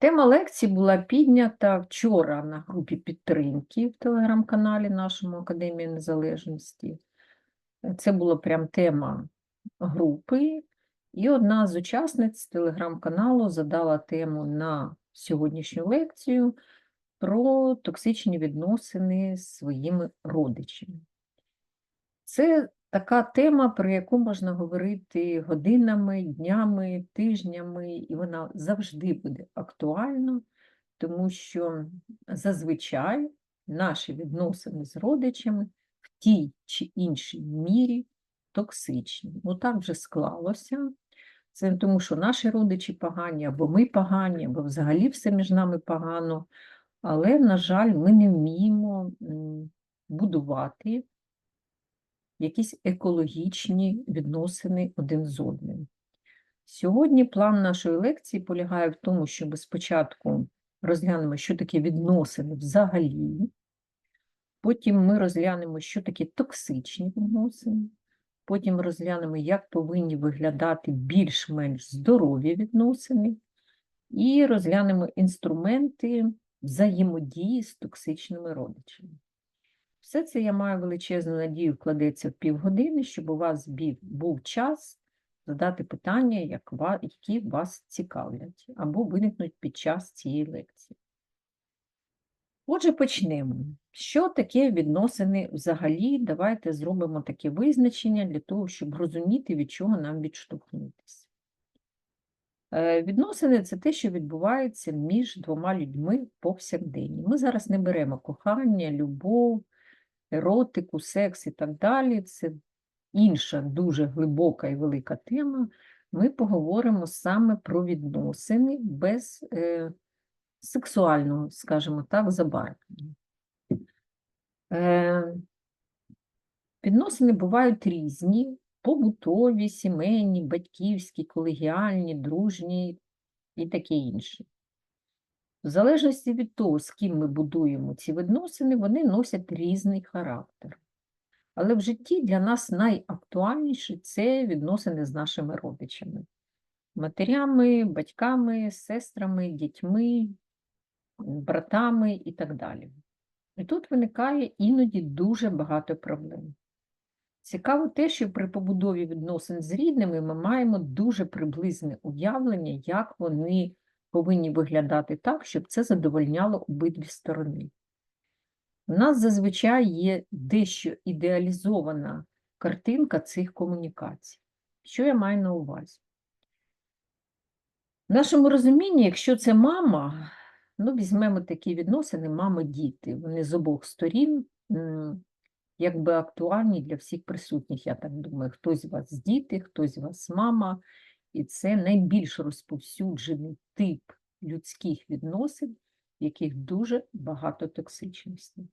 Тема лекції була піднята вчора на групі підтримки в телеграм-каналі нашому Академії Незалежності. Це була прям тема групи, і одна з учасниць телеграм-каналу задала тему на сьогоднішню лекцію про токсичні відносини з своїми родичами. Це така тема, про яку можна говорити годинами, днями, тижнями, і вона завжди буде актуальна, тому що зазвичай наші відносини з родичами в тій чи іншій мірі токсичні. Ну так вже склалося. Це не тому, що наші родичі погані, або ми погані, або взагалі все між нами погано. Але, на жаль, ми не вміємо будувати якісь екологічні відносини один з одним. Сьогодні план нашої лекції полягає в тому, щоб спочатку розглянемо, що таке відносини взагалі, потім ми розглянемо, що таке токсичні відносини, потім розглянемо, як повинні виглядати більш-менш здорові відносини, і розглянемо інструменти взаємодії з токсичними родичами. Все це я маю величезну надію, вкладеться в півгодини, щоб у вас був час задати питання, які вас цікавлять, або виникнуть під час цієї лекції. Отже, почнемо. Що таке відносини взагалі? Давайте зробимо таке визначення для того, щоб розуміти, від чого нам відштовхнутися. Е, Відносини це те, що відбувається між двома людьми повсякденні. Ми зараз не беремо кохання, любов, еротику, секс і так далі. Це інша дуже глибока і велика тема. Ми поговоримо саме про відносини без е, сексуального, скажімо так, забарвлення. Е, відносини бувають різні, побутові, сімейні, батьківські, колегіальні, дружні і таке інше. В залежності від того, з ким ми будуємо ці відносини, вони носять різний характер. Але в житті для нас найактуальніше це відносини з нашими родичами, матерями, батьками, сестрами, дітьми, братами і так далі. І тут виникає іноді дуже багато проблем. Цікаво те, що при побудові відносин з рідними ми маємо дуже приблизне уявлення, як вони повинні виглядати так, щоб це задовольняло обидві сторони. У нас зазвичай є дещо ідеалізована картинка цих комунікацій. Що я маю на увазі? В нашому розумінні, якщо це мама, ну, візьмемо такі відносини мама-діти, вони з обох сторін якби актуальні для всіх присутніх, я так думаю. Хтось з вас діти, хтось з вас мама, і це найбільш розповсюджений тип людських відносин, в яких дуже багато токсичності.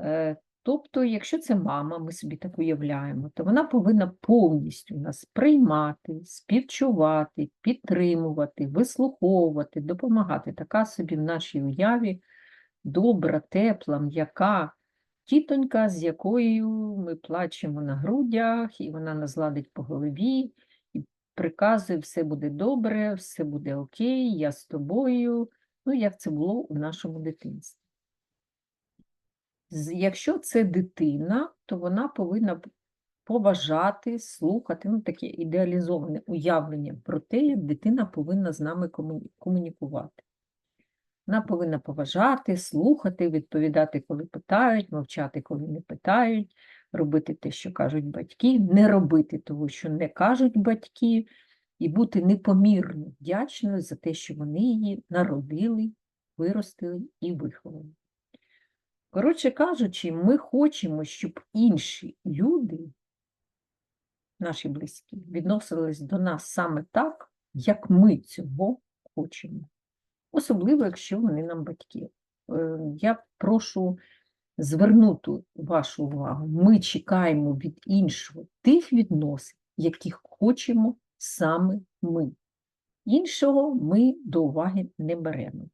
Е, Тобто, якщо це мама, ми собі так уявляємо, то вона повинна повністю нас приймати, співчувати, підтримувати, вислуховувати, допомагати. Така собі в нашій уяві добра, тепла, м'яка тітонька, з якою ми плачемо на грудях, і вона нас гладить по голові, і приказує, все буде добре, все буде окей, я з тобою. Ну, як це було у нашому дитинстві. Якщо це дитина, то вона повинна поважати, слухати, ну таке ідеалізоване уявлення про те, як дитина повинна з нами комунікувати. Вона повинна поважати, слухати, відповідати, коли питають, мовчати, коли не питають, робити те, що кажуть батьки, не робити того, що не кажуть батьки, і бути непомірно вдячною за те, що вони її народили, виростили і виховали. Коротше кажучи, ми хочемо, щоб інші люди, наші близькі, відносились до нас саме так, як ми цього хочемо. Особливо, якщо вони нам батьки. Е, Я прошу звернути вашу увагу. Ми чекаємо від іншого тих відносин, яких хочемо саме ми. Іншого ми до уваги не беремо.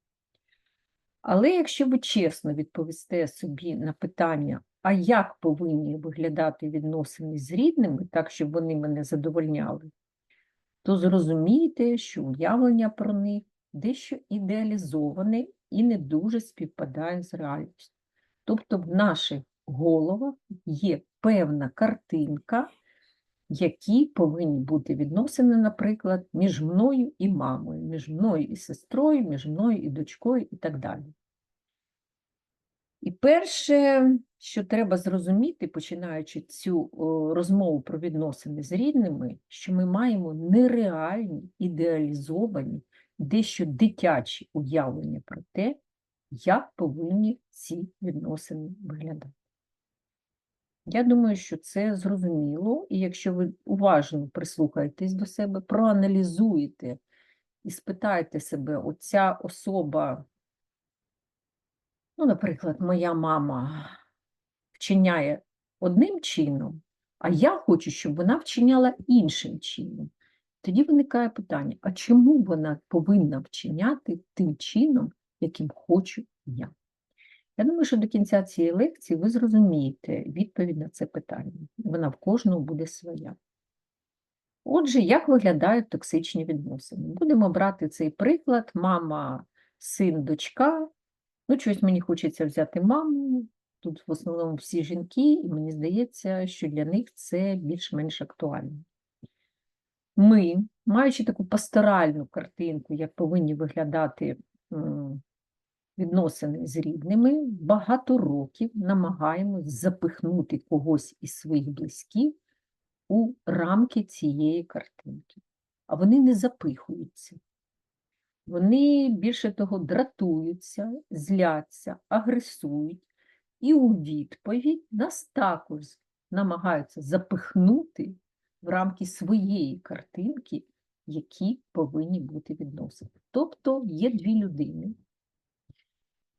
Але якщо ви чесно відповісте собі на питання, а як повинні виглядати відносини з рідними, так, щоб вони мене задовольняли, то зрозумієте, що уявлення про них дещо ідеалізоване і не дуже співпадає з реальністю. Тобто в наших головах є певна картинка, які повинні бути відносини, наприклад, між мною і мамою, між мною і сестрою, між мною і дочкою і так далі. І перше, що треба зрозуміти, починаючи цю розмову про відносини з рідними, що ми маємо нереальні, ідеалізовані, дещо дитячі уявлення про те, як повинні ці відносини виглядати. Я думаю, що це зрозуміло, і якщо ви уважно прислухаєтесь до себе, проаналізуєте і спитаєте себе, оця особа, ну, наприклад, моя мама вчиняє одним чином, а я хочу, щоб вона вчиняла іншим чином. Тоді виникає питання: а чому вона повинна вчиняти тим чином, яким хочу я? Я думаю, що до кінця цієї лекції ви зрозумієте відповідь на це питання. Вона в кожного буде своя. Отже, як виглядають токсичні відносини? Будемо брати цей приклад: мама, син, дочка. Ну, щось мені хочеться взяти маму. Тут в основному всі жінки, і мені здається, що для них це більш-менш актуально. Ми, маючи таку пасторальну картинку, як повинні виглядати відносини з рідними, багато років намагаємось запихнути когось із своїх близьких у рамки цієї картинки. А вони не запихуються. Вони більше того дратуються, зляться, агресують, і у відповідь нас також намагаються запихнути в рамки своєї картинки, які повинні бути відносини. Тобто є дві людини,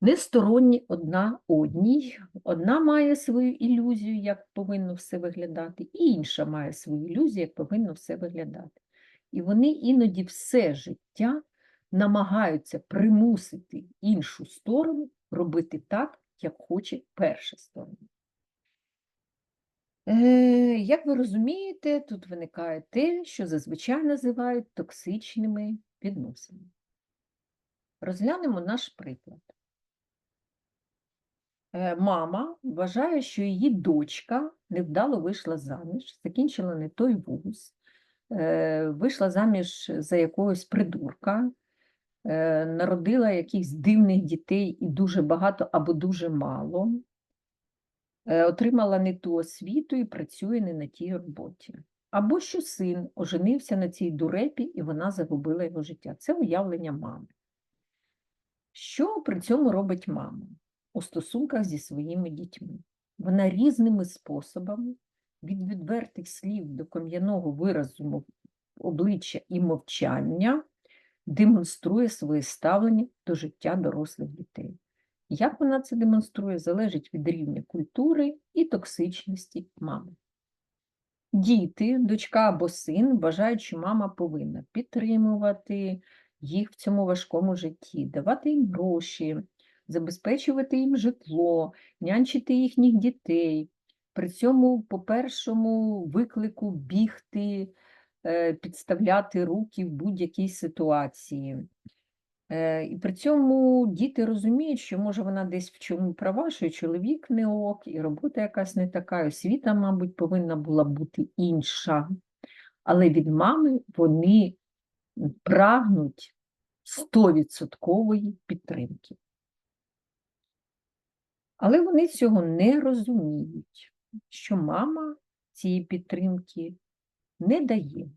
несторонні одна одній. Одна має свою ілюзію, як повинно все виглядати, і інша має свою ілюзію, як повинно все виглядати. І вони іноді все життя намагаються примусити іншу сторону робити так, як хоче перша сторона. Е, Як ви розумієте, тут виникає те, що зазвичай називають токсичними відносинами. Розглянемо наш приклад. Е, Мама вважає, що її дочка невдало вийшла заміж, закінчила не той вуз, е, вийшла заміж за якогось придурка, народила якихось дивних дітей і дуже багато або дуже мало, отримала не ту освіту і працює не на тій роботі. Або що син оженився на цій дурепі, і вона загубила його життя. Це уявлення мами. Що при цьому робить мама у стосунках зі своїми дітьми? Вона різними способами, від відвертих слів до кам'яного виразу обличчя і мовчання, демонструє своє ставлення до життя дорослих дітей. Як вона це демонструє, залежить від рівня культури і токсичності мами. Діти, дочка або син вважають, що мама повинна підтримувати їх в цьому важкому житті, давати їм гроші, забезпечувати їм житло, нянчити їхніх дітей. При цьому по першому виклику бігти, е, підставляти руки в будь-якій ситуації. Е, І при цьому діти розуміють, що може вона десь в чому права, що чоловік не ок, і робота якась не така, і освіта, мабуть, повинна була бути інша. Але від мами вони прагнуть 100% підтримки. Але вони цього не розуміють, що мама цієї підтримки не дає.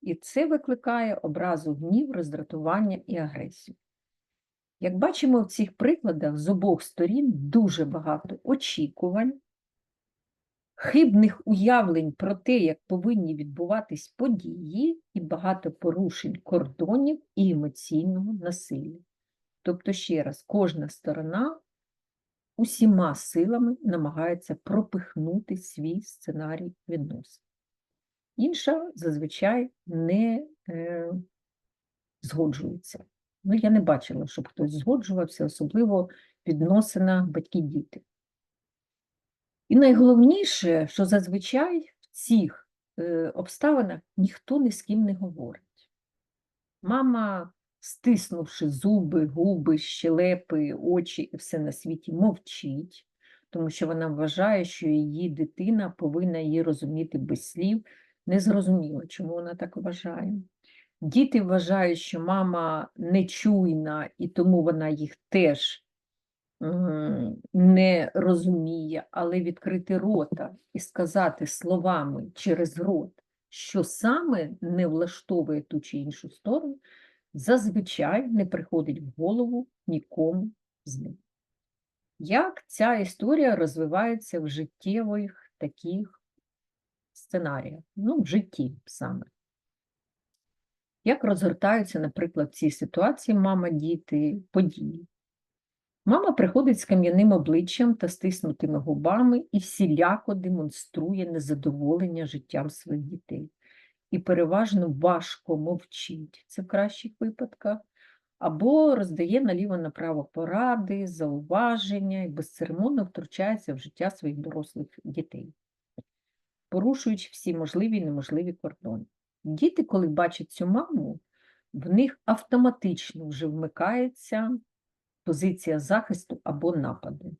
І це викликає образу гнів, роздратування і агресію. Як бачимо в цих прикладах з обох сторін дуже багато очікувань, хибних уявлень про те, як повинні відбуватись події, і багато порушень кордонів і емоційного насилля. Тобто, ще раз, кожна сторона усіма силами намагається пропихнути свій сценарій відносин. Інша зазвичай не е, згоджується. Ну, я не бачила, щоб хтось згоджувався, особливо в відносинах батьки-діти. І найголовніше, що зазвичай в цих е, обставинах ніхто ні з ким не говорить. Мама стиснувши зуби, губи, щелепи, очі і все на світі, мовчить, тому що вона вважає, що її дитина повинна її розуміти без слів. Не зрозуміло, чому вона так вважає. Діти вважають, що мама нечуйна, і тому вона їх теж не розуміє, але відкрити рота і сказати словами через рот, що саме не влаштовує ту чи іншу сторону, зазвичай не приходить в голову нікому з них. Як ця історія розвивається в життєвих таких сценаріях? Ну, в житті саме. Як розгортаються, наприклад, в цій ситуації мама, діти, події? Мама приходить з кам'яним обличчям та стиснутими губами і всіляко демонструє незадоволення життям своїх дітей. І переважно важко мовчить, це в кращих випадках, або роздає наліво-направо поради, зауваження і безцеремонно втручається в життя своїх дорослих дітей, порушуючи всі можливі і неможливі кордони. Діти, коли бачать цю маму, в них автоматично вже вмикається позиція захисту або нападу.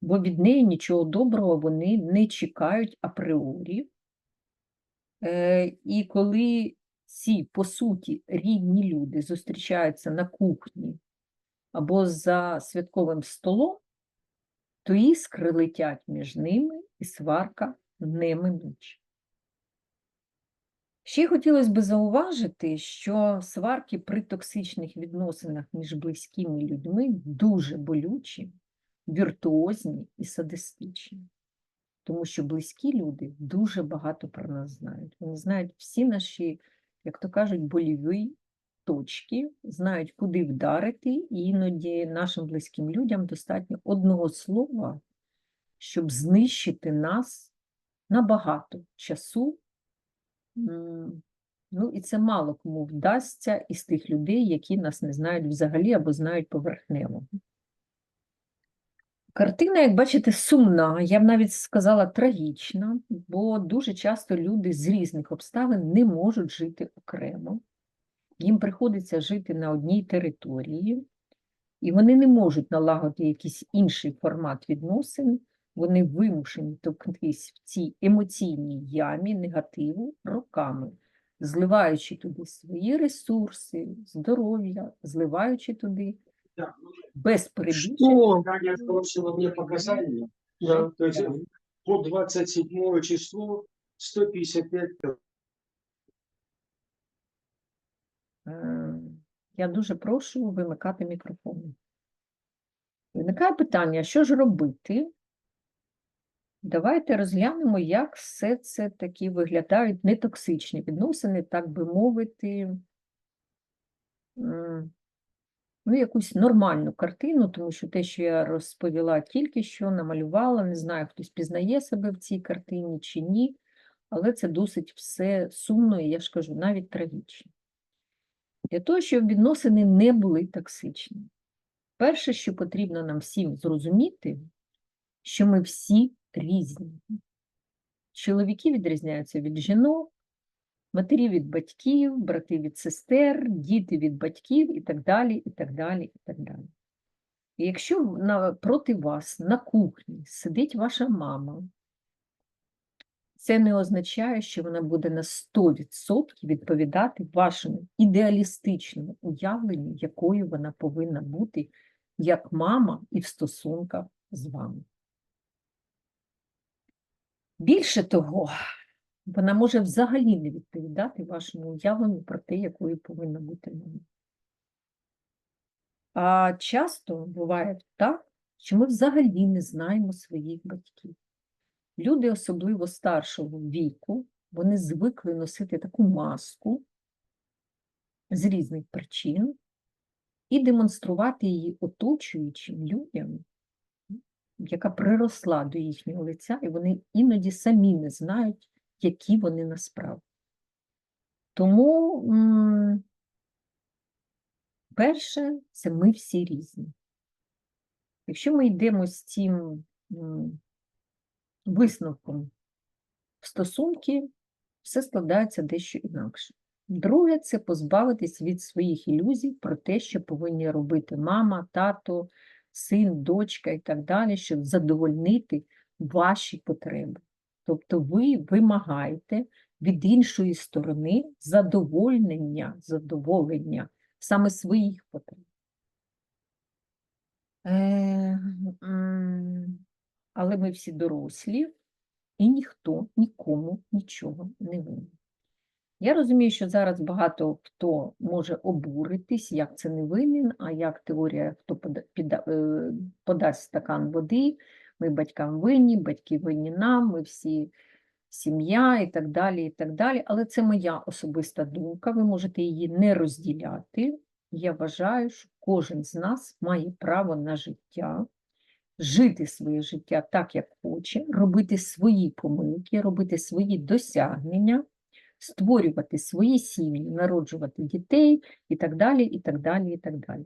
Бо від неї нічого доброго вони не чекають апріорі. Е, І коли ці, по суті, рідні люди зустрічаються на кухні або за святковим столом, то іскри летять між ними і сварка неминуча. Ще хотілося б зауважити, що сварки при токсичних відносинах між близькими людьми дуже болючі, віртуозні і садистичні. Тому що близькі люди дуже багато про нас знають. Вони знають всі наші, як то кажуть, боліві точки, знають, куди вдарити, і іноді нашим близьким людям достатньо одного слова, щоб знищити нас на багато часу. Ну, і це мало кому вдасться із тих людей, які нас не знають взагалі або знають поверхнево. Картина, як бачите, сумна, я б навіть сказала трагічна, бо дуже часто люди з різних обставин не можуть жити окремо. Їм приходиться жити на одній території, і вони не можуть налагодити якийсь інший формат відносин, вони вимушені товктись в цій емоційній ямі негативу роками, зливаючи туди свої ресурси, здоров'я, зливаючи туди Да. без перебільшення. Что? Таня сбросила мне показания. Да. То есть по 27 число 155 Е, Я дуже прошу вимикати мікрофон. Виникає питання, що ж робити? Давайте розглянемо, як все це таки виглядають нетоксичні відносини, так би мовити, ну, якусь нормальну картину, тому що те, що я розповіла тільки що, намалювала, не знаю, хтось пізнає себе в цій картині чи ні, але це досить все сумно і я ж кажу, навіть трагічно. Для того, щоб відносини не були токсичні. Перше, що потрібно нам всім зрозуміти, що ми всі різні. Чоловіки відрізняються від жінок, матері від батьків, брати від сестер, діти від батьків і так далі, і так далі, і так далі. І якщо на, проти вас на кухні сидить ваша мама, це не означає, що вона буде на 100% відповідати вашому ідеалістичному уявленню, якою вона повинна бути як мама і в стосунках з вами. Більше того, вона може взагалі не відповідати вашому уявленню про те, якою повинна бути мама. А часто буває так, що ми взагалі не знаємо своїх батьків. Люди, особливо старшого віку, вони звикли носити таку маску з різних причин і демонструвати її оточуючим людям, яка приросла до їхнього лиця, і вони іноді самі не знають, які вони насправді. Тому, перше, це ми всі різні. Якщо ми йдемо з цим висновком в стосунки, все складається дещо інакше. Друге це позбавитись від своїх ілюзій про те, що повинні робити мама, тато, син, дочка і так далі, щоб задовольнити ваші потреби. Тобто ви вимагаєте від іншої сторони задовольнення, задоволення саме своїх потреб. Е, але ми всі дорослі, і ніхто нікому нічого не винен. Я розумію, що зараз багато хто може обуритись, як це не винен, а як теорія, хто е, подасть стакан води, ми батькам винні, батьки винні нам, ми всі сім'я і так далі, і так далі. Але це моя особиста думка, ви можете її не розділяти. Я вважаю, що кожен з нас має право на життя, жити своє життя так, як хоче, робити свої помилки, робити свої досягнення, створювати свої сім'ї, народжувати дітей і так далі, і так далі, і так далі.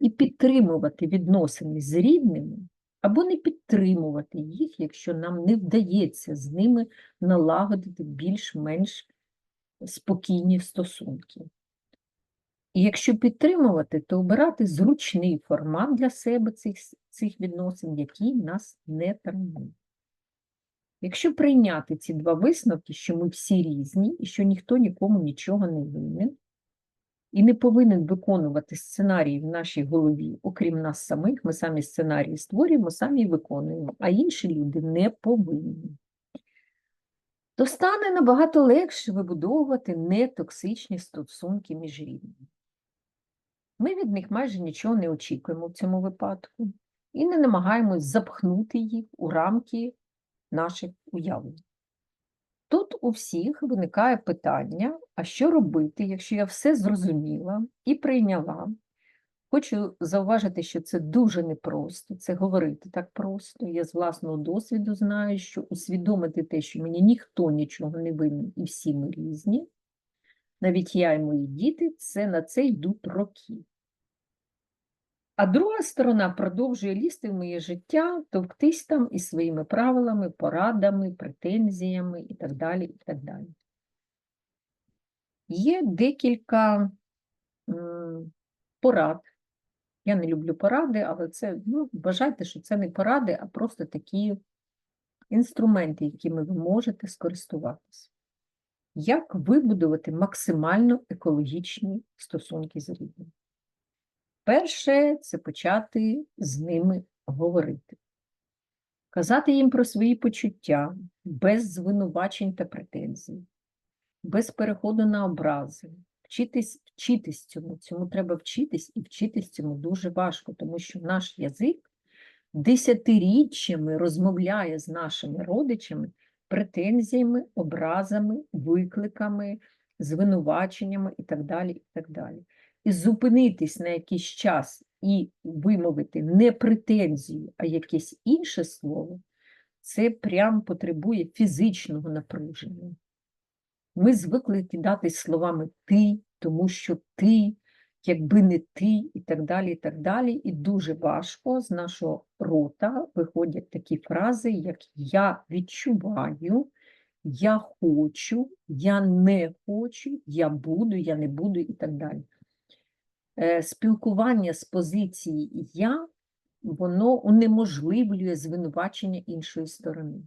І підтримувати відносини з рідними або не підтримувати їх, якщо нам не вдається з ними налагодити більш-менш спокійні стосунки. І якщо підтримувати, то обирати зручний формат для себе цих, цих відносин, який нас не травмує. Якщо прийняти ці два висновки, що ми всі різні і що ніхто нікому нічого не винен, і не повинен виконувати сценарії в нашій голові, окрім нас самих, ми самі сценарії створюємо, самі виконуємо, а інші люди не повинні. То стане набагато легше вибудовувати нетоксичні стосунки між рідними. Ми від них майже нічого не очікуємо в цьому випадку і не намагаємось запхнути їх у рамки наших уявлень. Тут у всіх виникає питання, а що робити, якщо я все зрозуміла і прийняла. Хочу зауважити, що це дуже непросто, це говорити так просто. Я з власного досвіду знаю, що усвідомити те, що мені ніхто нічого не винен і всі ми різні, навіть я і мої діти, це на це йдуть роки. А друга сторона продовжує лізти в моє життя, товктись там із своїми правилами, порадами, претензіями і так далі. і так далі. Є декілька порад. Я не люблю поради, але це, ну, вважайте, що це не поради, а просто такі інструменти, якими ви можете скористуватися. Як вибудувати максимально екологічні стосунки з рідними? Перше це почати з ними говорити, казати їм про свої почуття без звинувачень та претензій, без переходу на образи, вчитись, вчитись цьому. Цьому треба вчитись і вчитись цьому дуже важко, тому що наш язик десятиріччями розмовляє з нашими родичами претензіями, образами, викликами, звинуваченнями і так далі. І так далі і зупинитись на якийсь час і вимовити не претензію, а якесь інше слово, це прям потребує фізичного напруження. Ми звикли кидати словами ти, тому що ти, якби не ти, і так далі, і так далі. І дуже важко з нашого рота виходять такі фрази, як я відчуваю, я хочу, я не хочу, я буду, я не буду і так далі спілкування з позиції я, воно унеможливлює звинувачення іншої сторони.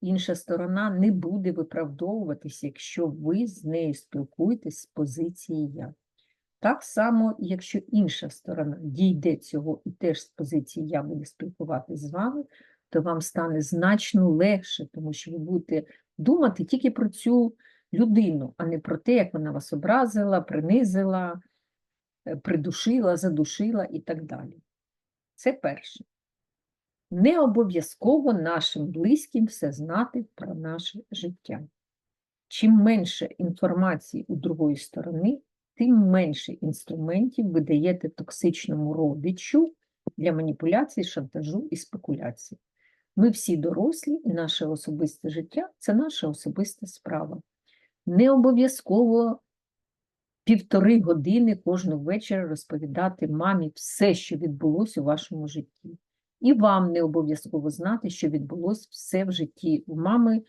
Інша сторона не буде виправдовуватися, якщо ви з нею спілкуєтесь з позиції я. Так само, якщо інша сторона дійде цього і теж з позиції я буде спілкуватися з вами, то вам стане значно легше, тому що ви будете думати тільки про цю людину, а не про те, як вона вас образила, принизила, е, придушила, задушила і так далі. Це перше. Не обов'язково нашим близьким все знати про наше життя. Чим менше інформації у другої сторони, тим менше інструментів ви даєте токсичному родичу для маніпуляцій, шантажу і спекуляцій. Ми всі дорослі, і наше особисте життя це наша особиста справа. Не обов'язково півтори години кожного вечора розповідати мамі все, що відбулося у вашому житті. І вам не обов'язково знати, що відбулося все в житті у мами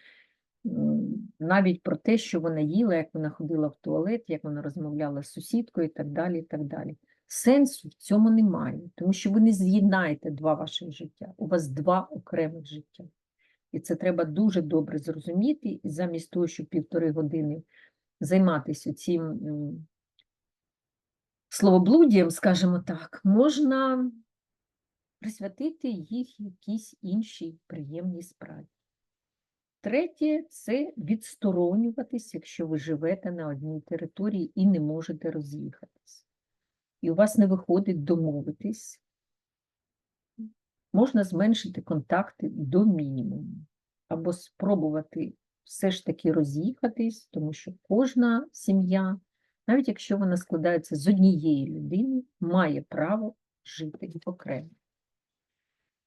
навіть про те, що вона їла, як вона ходила в туалет, як вона розмовляла з сусідкою і так далі. і так далі. Сенсу в цьому немає, тому що ви не з'єднаєте два ваших життя. У вас два окремих життя. І це треба дуже добре зрозуміти, і замість того, щоб півтори години займатися цим м, словоблудієм, скажімо так, можна присвятити їх якійсь іншій приємній справі. Третє це відсторонюватись, якщо ви живете на одній території і не можете роз'їхатись. І у вас не виходить домовитись, можна зменшити контакти до мінімуму, або спробувати все ж таки роз'їхатись, тому що кожна сім'я, навіть якщо вона складається з однієї людини, має право жити окремо.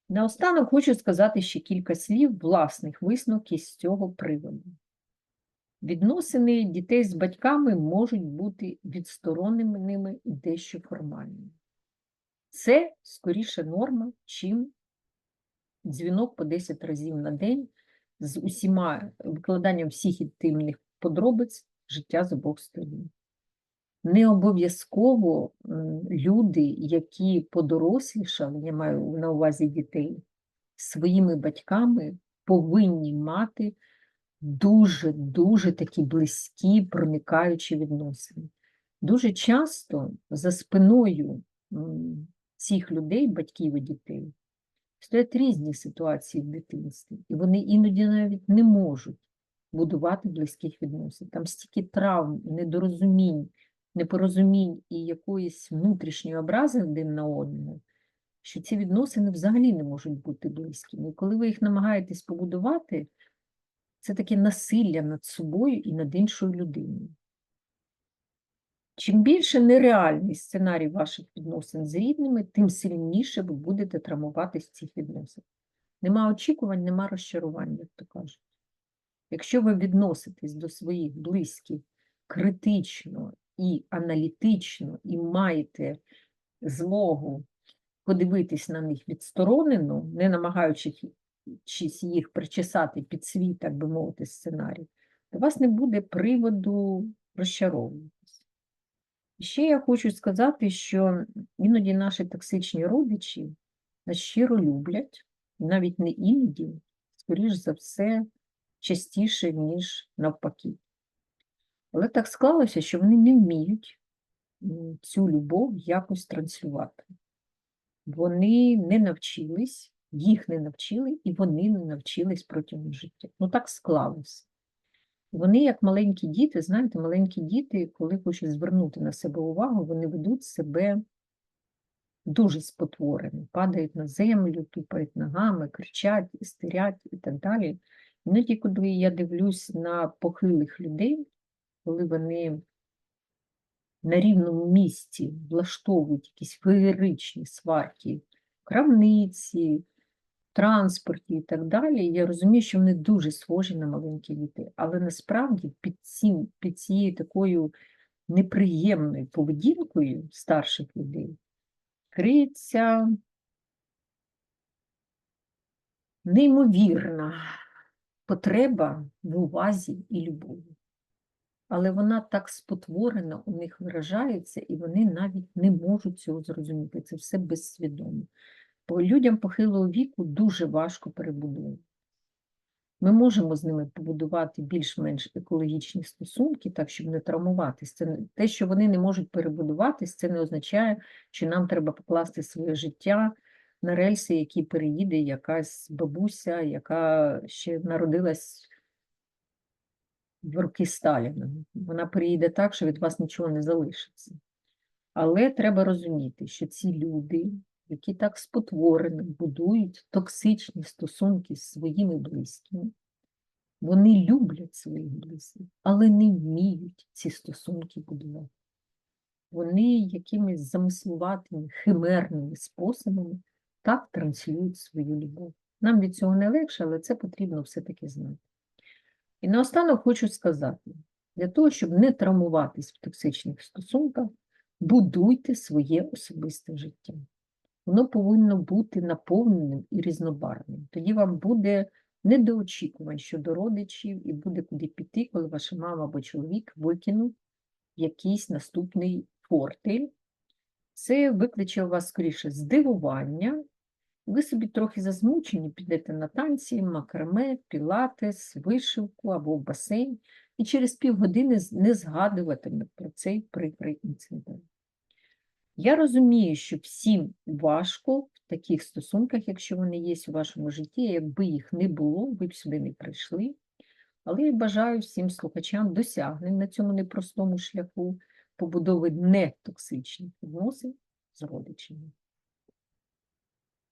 Наостанок хочу сказати ще кілька слів власних висновків з цього приводу. Відносини дітей з батьками можуть бути відстороненими і дещо формальними. Це скоріше норма, чим дзвінок по 10 разів на день з усіма викладанням всіх інтимних подробиць життя з обох сторін. Не обов'язково люди, які подорослішали, я маю на увазі дітей, своїми батьками повинні мати дуже-дуже такі близькі, проникаючі відносини. Дуже часто за спиною цих людей, батьків і дітей, стоять різні ситуації в дитинстві, і вони іноді навіть не можуть будувати близьких відносин. Там стільки травм, недорозумінь, непорозумінь і якоїсь внутрішньої образи один на одного, що ці відносини взагалі не можуть бути близькими. І коли ви їх намагаєтесь побудувати, це таке насилля над собою і над іншою людиною. Чим більше нереальний сценарій ваших відносин з рідними, тим сильніше ви будете травмуватись цих відносинах. Нема очікувань, нема розчарувань, як то кажуть. Якщо ви відноситесь до своїх близьких критично і аналітично, і маєте змогу подивитись на них відсторонено, не намагаючись їх причесати під свій, так би мовити, сценарій, то у вас не буде приводу розчаровуватися. Ще я хочу сказати, що іноді наші токсичні родичі нас щиро люблять, і навіть не іноді, скоріш за все, частіше, ніж навпаки. Але так склалося, що вони не вміють цю любов якось транслювати. Вони не навчились, їх не навчили, і вони не навчились протягом життя. Ну так склалося. Вони, як маленькі діти, знаєте, маленькі діти, коли хочуть звернути на себе увагу, вони ведуть себе дуже спотворено, падають на землю, тупають ногами, кричать, істерять і так далі. Іноді, коли я дивлюсь на похилих людей, коли вони на рівному місці влаштовують якісь феєричні сварки в крамниці, транспорті і так далі, я розумію, що вони дуже схожі на маленьких дітей. Але насправді під, цим, під цією такою неприємною поведінкою старших людей криється неймовірна потреба в увазі і любові. Але вона так спотворена, у них виражається, і вони навіть не можуть цього зрозуміти. Це все безсвідомо. Бо людям похилого віку дуже важко перебудовувати. Ми можемо з ними побудувати більш-менш екологічні стосунки, так, щоб не травмуватись. Це те, що вони не можуть перебудуватись, це не означає, що нам треба покласти своє життя на рельси, які переїде якась бабуся, яка ще народилась в роки Сталіна. Вона приїде так, що від вас нічого не залишиться. Але треба розуміти, що ці люди, які так спотворено будують токсичні стосунки з своїми близькими, вони люблять своїх близьких, але не вміють ці стосунки будувати. Вони якимись замислуватими, химерними способами так транслюють свою любов. Нам від цього не легше, але це потрібно все-таки знати. І наостанок хочу сказати: для того, щоб не травмуватись в токсичних стосунках, будуйте своє особисте життя. Воно повинно бути наповненим і різнобарвним. Тоді вам буде недоочікувань щодо родичів і буде куди піти, коли ваша мама або чоловік викинуть якийсь наступний фортель. Це викличе у вас скоріше здивування. Ви собі трохи засмучені, підете на танці, макраме, пілатес, вишивку або в басейн, і через півгодини не згадуватиме про цей прикрий інцидент. Я розумію, що всім важко в таких стосунках, якщо вони є у вашому житті, якби їх не було, ви б сюди не прийшли. Але я бажаю всім слухачам досягнень на цьому непростому шляху побудови нетоксичних відносин з родичами.